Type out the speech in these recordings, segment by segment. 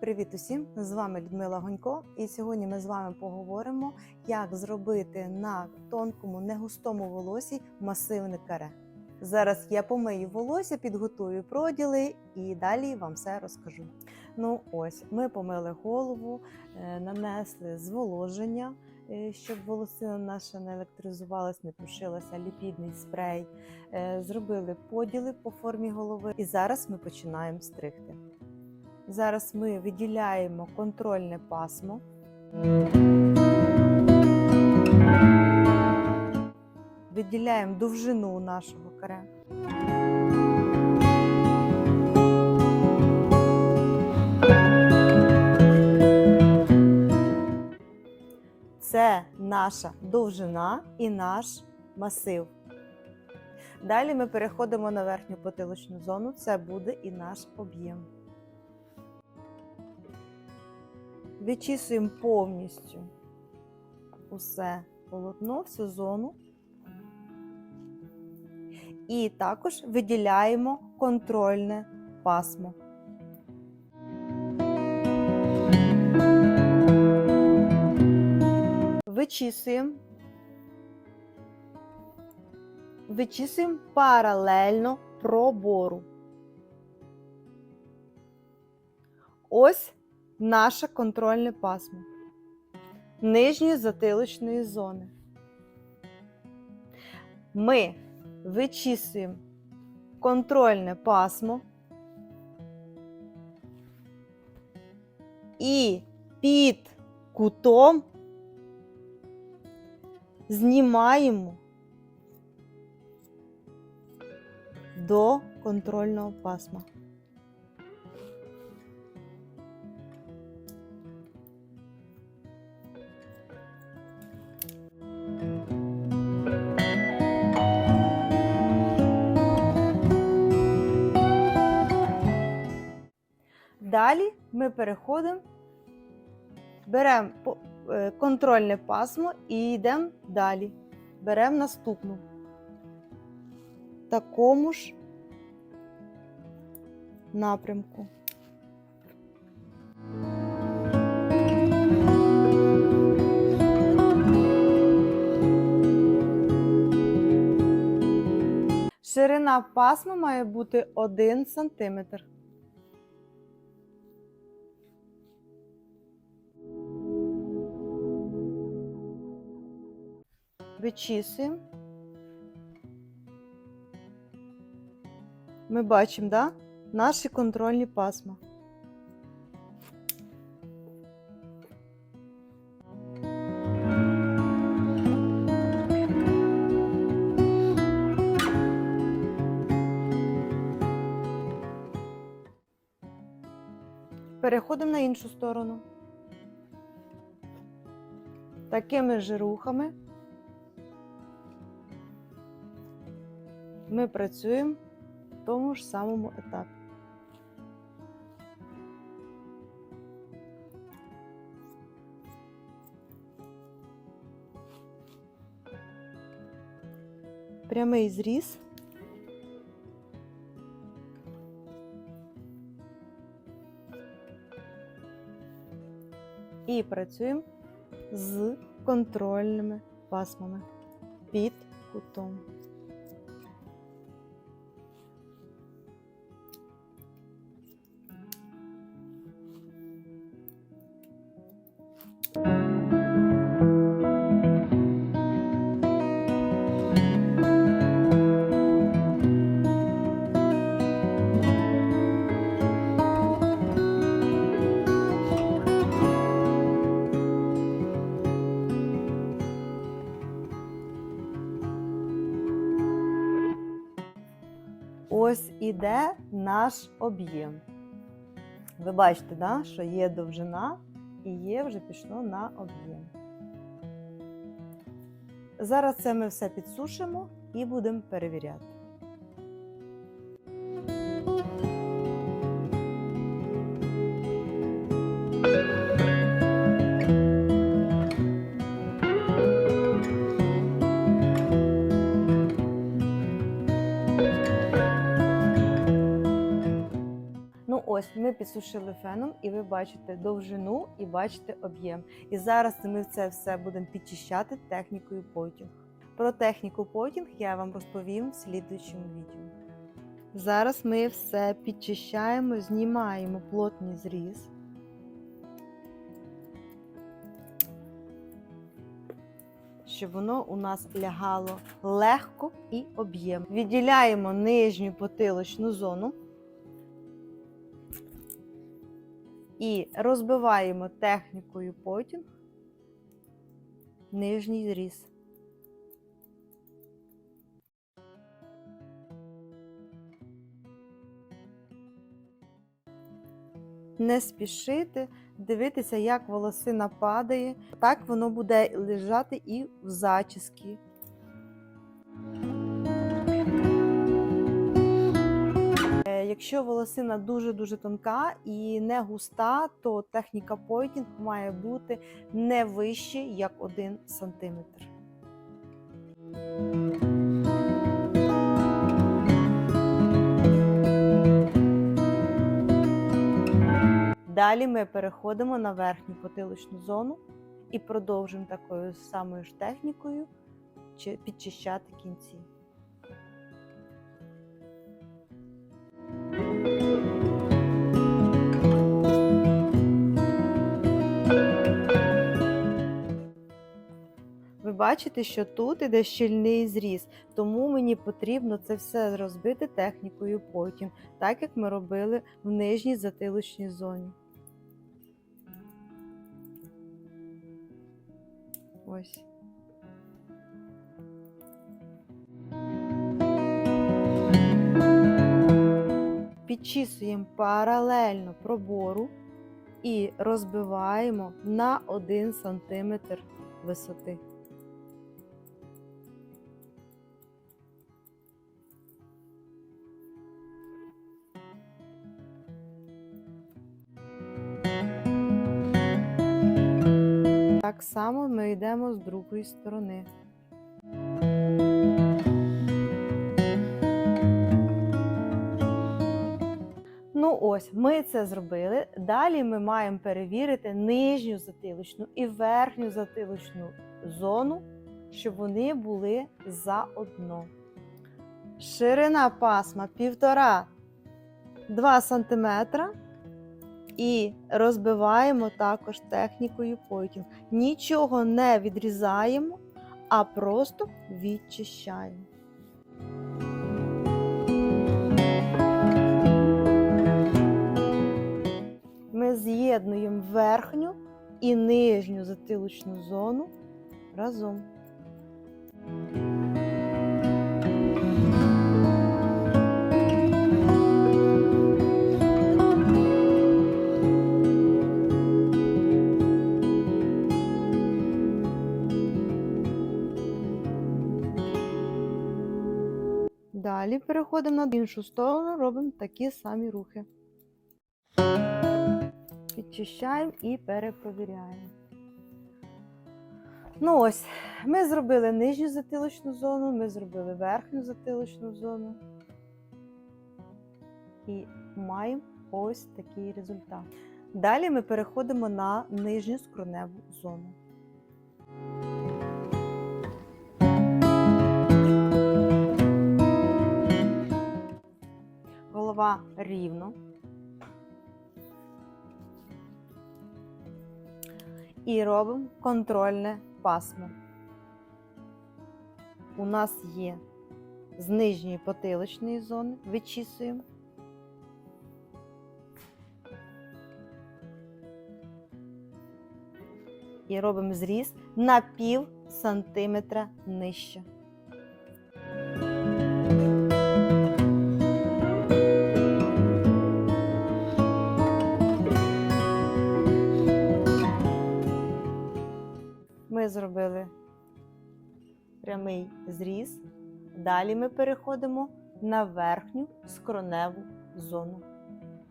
Привіт усім! З вами Людмила Гонько, і сьогодні ми з вами поговоримо, як зробити на тонкому, негустому волосі масивне каре. Зараз я помию волосся, підготую проділи і далі вам все розкажу. Ну ось, ми помили голову, е, нанесли зволоження, е, щоб волосина наша не електризувалась, не пушилася, ліпідний спрей, е, зробили поділи по формі голови, і зараз ми починаємо стригти. Зараз ми виділяємо контрольне пасмо. Виділяємо довжину нашого каре. Це наша довжина і наш масив. Далі ми переходимо на верхню потилочну зону, це буде і наш об'єм. Вичісуємо повністю усе полотно, всю зону. І також виділяємо контрольне пасмо. Вичісуємо. Вичісуємо паралельно пробору. Ось наше контрольне пасмо нижньої затилочної зони. Ми вичісуємо контрольне пасмо і під кутом знімаємо до контрольного пасма. Далі ми переходимо, беремо е, контрольне пасмо і йдемо далі. Беремо наступну. Такому ж напрямку. Ширина пасма має бути 1 см. Вичісуємо. Ми бачимо, да? Наші контрольні пасма. Переходимо на іншу сторону. Такими ж рухами ми працюємо в тому ж самому етапі. Прямий зріз. І працюємо з контрольними пасмами під кутом. Ось іде наш об'єм. Ви бачите, да, що є довжина і є вже пішло на об'єм. Зараз це ми все підсушимо і будемо перевіряти. Ми підсушили феном, і ви бачите довжину і бачите об'єм. І зараз ми це все будемо підчищати технікою потінг. Про техніку потінг я вам розповім в слідуючому відео. Зараз ми все підчищаємо, знімаємо плотний зріз. Щоб воно у нас лягало легко і об'ємно. Відділяємо нижню потилочну зону і розбиваємо технікою потінг нижній зріз. Не спішити, дивитися, як волосина падає. Так воно буде лежати і в зачіски. Якщо волосина дуже-дуже тонка і не густа, то техніка пойтінг має бути не вище, як 1 см. Далі ми переходимо на верхню потилочну зону і продовжуємо такою самою ж технікою підчищати кінці. Бачите, що тут іде щільний зріз, тому мені потрібно це все розбити технікою потім, так як ми робили в нижній затилочній зоні. Ось. Підчісуємо паралельно пробору і розбиваємо на 1 см висоти. Так само ми йдемо з другої сторони. Ну ось, ми це зробили. Далі ми маємо перевірити нижню затилочну і верхню затилочну зону, щоб вони були заодно. Ширина пасма 1,5-2 см. І розбиваємо також технікою пойтінг. Нічого не відрізаємо, а просто відчищаємо. Ми з'єднуємо верхню і нижню затилочну зону разом. Далі переходимо на іншу сторону, робимо такі самі рухи. Підчищаємо і перепровіряємо. Ну ось, ми зробили нижню затилочну зону, ми зробили верхню затилочну зону. І маємо ось такий результат. Далі ми переходимо на нижню скроневу зону. Голова рівно. І робимо контрольне пасмо. У нас є з нижньої потилочної зони, вичісуємо. І робимо зріз на пів сантиметра нижче. Далі ми переходимо на верхню скроневу зону.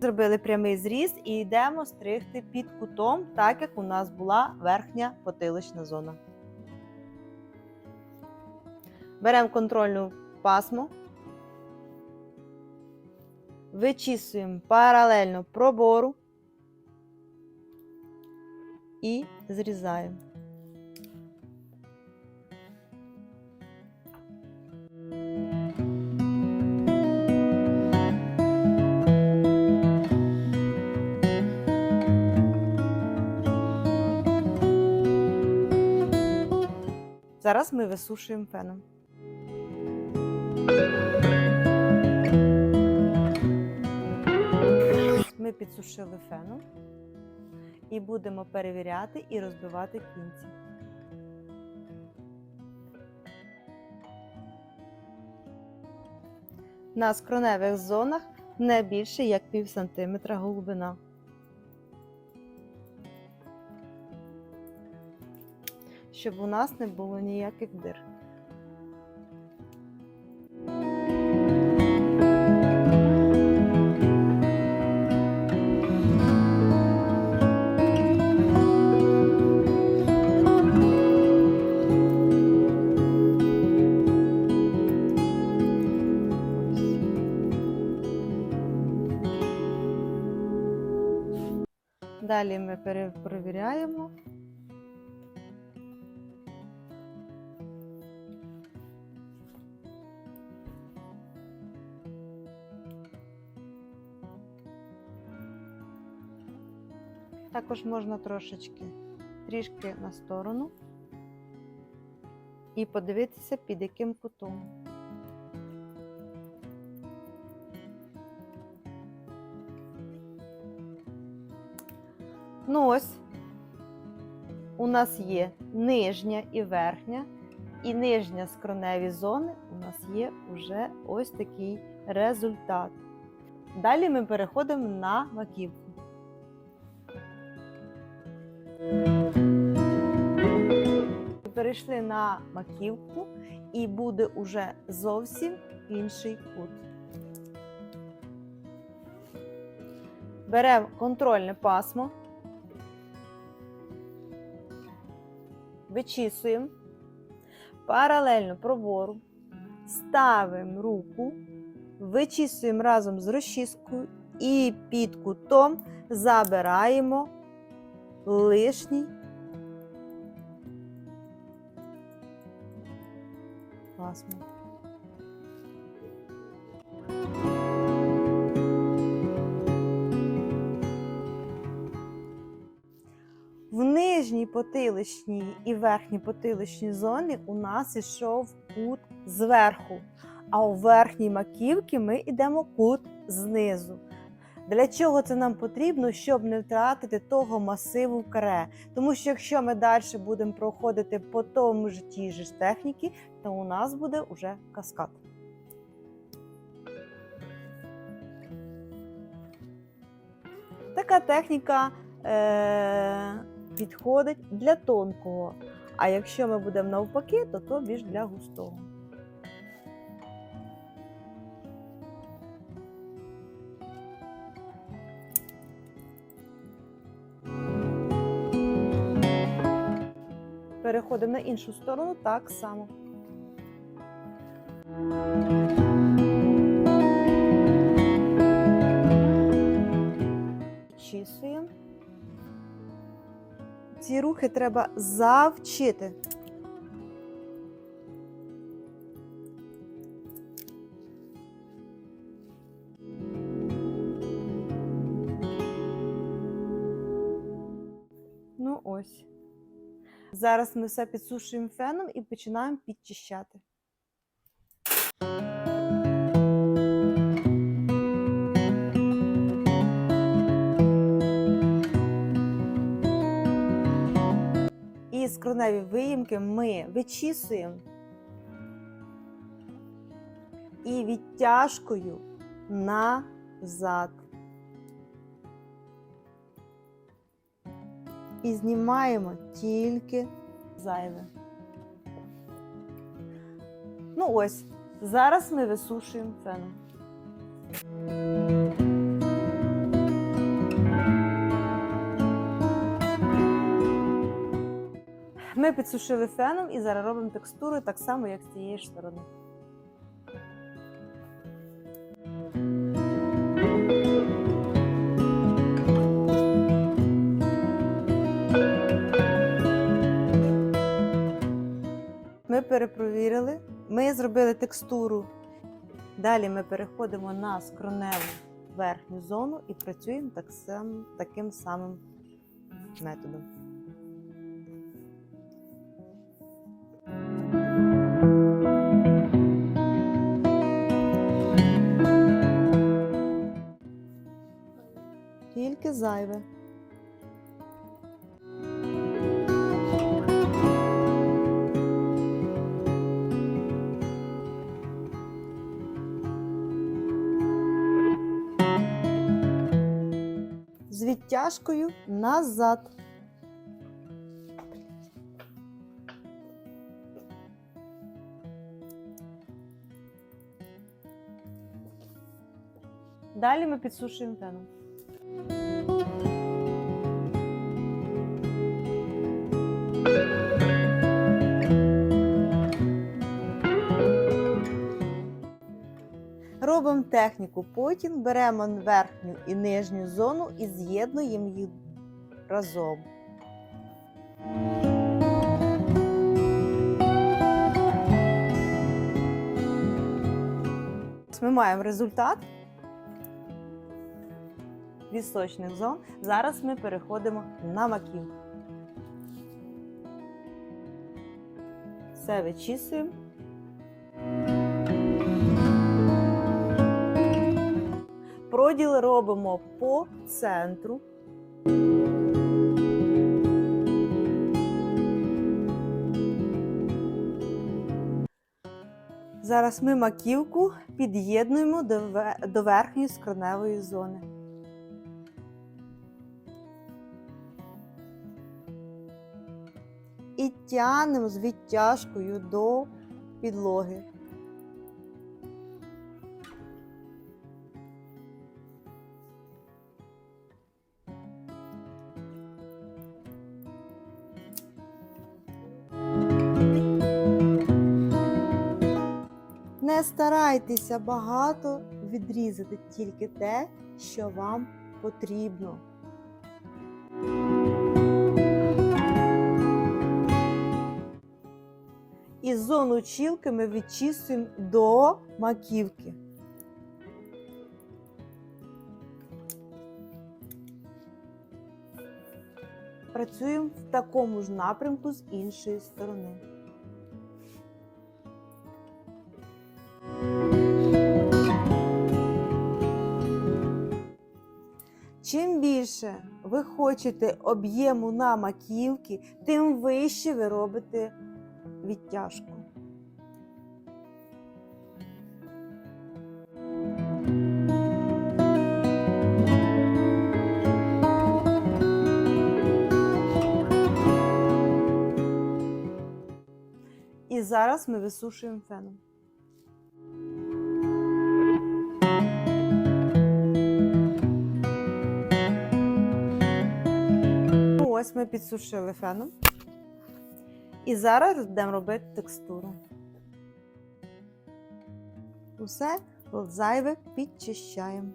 Зробили прямий зріз і йдемо стригти під кутом, так як у нас була верхня потилична зона. Беремо контрольну пасму, Вичісуємо паралельно пробору і зрізаємо. Зараз ми висушуємо феном. Ми підсушили феном і будемо перевіряти і розбивати кінці. На скроневих зонах не більше як пів сантиметра глибина. Щоб у нас не було ніяких дир. Далі ми перепровіряємо. Також можна трошечки трішки на сторону і подивитися, під яким кутом. Ну ось, у нас є нижня і верхня, і нижня скроневі зони у нас є вже ось такий результат. Далі ми переходимо на маківку. Перейшли на маківку і буде уже зовсім інший кут. Беремо контрольне пасмо, вичісуємо. Паралельно пробору, ставимо руку, вичісуємо разом з розчіскою. І під кутом забираємо лишній пасмо. В нижній потиличній і верхній потиличній зоні у нас ішов кут зверху, а у верхній маківці ми йдемо кут знизу. Для чого це нам потрібно, щоб не втратити того масиву каре? Тому що якщо ми далі будемо проходити по тому ж тій ж техніці, то у нас буде вже каскад. Така техніка е- підходить для тонкого. А якщо ми будемо навпаки, то то більш для густого. Переходимо на іншу сторону так само. Чісуємо. Ці рухи треба завчити. Зараз ми все підсушуємо феном і починаємо підчищати. І скроневі виїмки ми вичісуємо і відтяжкою назад. І знімаємо тільки зайве. Ну ось, зараз ми висушуємо феном. Ми підсушили феном і зараз робимо текстуру так само, як з цієї сторони. Перепровірили, ми зробили текстуру. Далі ми переходимо на скроневу верхню зону і працюємо так сам, таким самим методом. Тільки зайве. З відтяжкою назад. Далі ми підсушуємо феном. Робимо техніку потім, беремо верхню і нижню зону і з'єднуємо їх разом. Ми маємо результат вісочних зон. Зараз ми переходимо на маківку. Все вичісуємо. Проділ робимо по центру. Зараз ми маківку під'єднуємо до верхньої скроневої зони. І тягнемо з відтяжкою до підлоги. Не старайтеся багато відрізати тільки те, що вам потрібно. І зону чілки ми відчісуємо до маківки. Працюємо в такому ж напрямку з іншої сторони. Чим більше ви хочете об'єму на маківки, тим вище ви робите відтяжку. І зараз ми висушуємо феном. Ось ми підсушили феном. І зараз будемо робити текстуру. Усе зайве підчищаємо.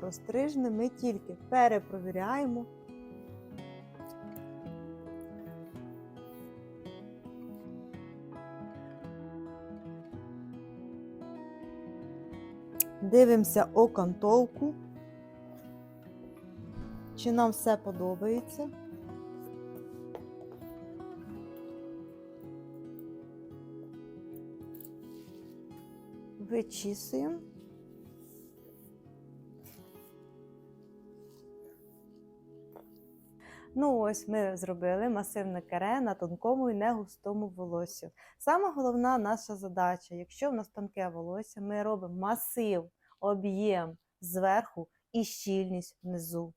Все ми тільки перепровіряємо. Дивимося окантовку. Чи нам все подобається? Вичісуємо. Ну, ось ми зробили масивне каре на тонкому і негустому волосю. Саме головна наша задача, якщо в нас тонке волосся, ми робимо масив, об'єм зверху і щільність внизу.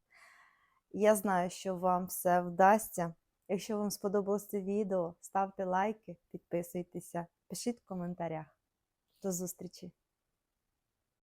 Я знаю, що вам все вдасться. Якщо вам сподобалось це відео, ставте лайки, підписуйтеся, пишіть в коментарях. До зустрічі!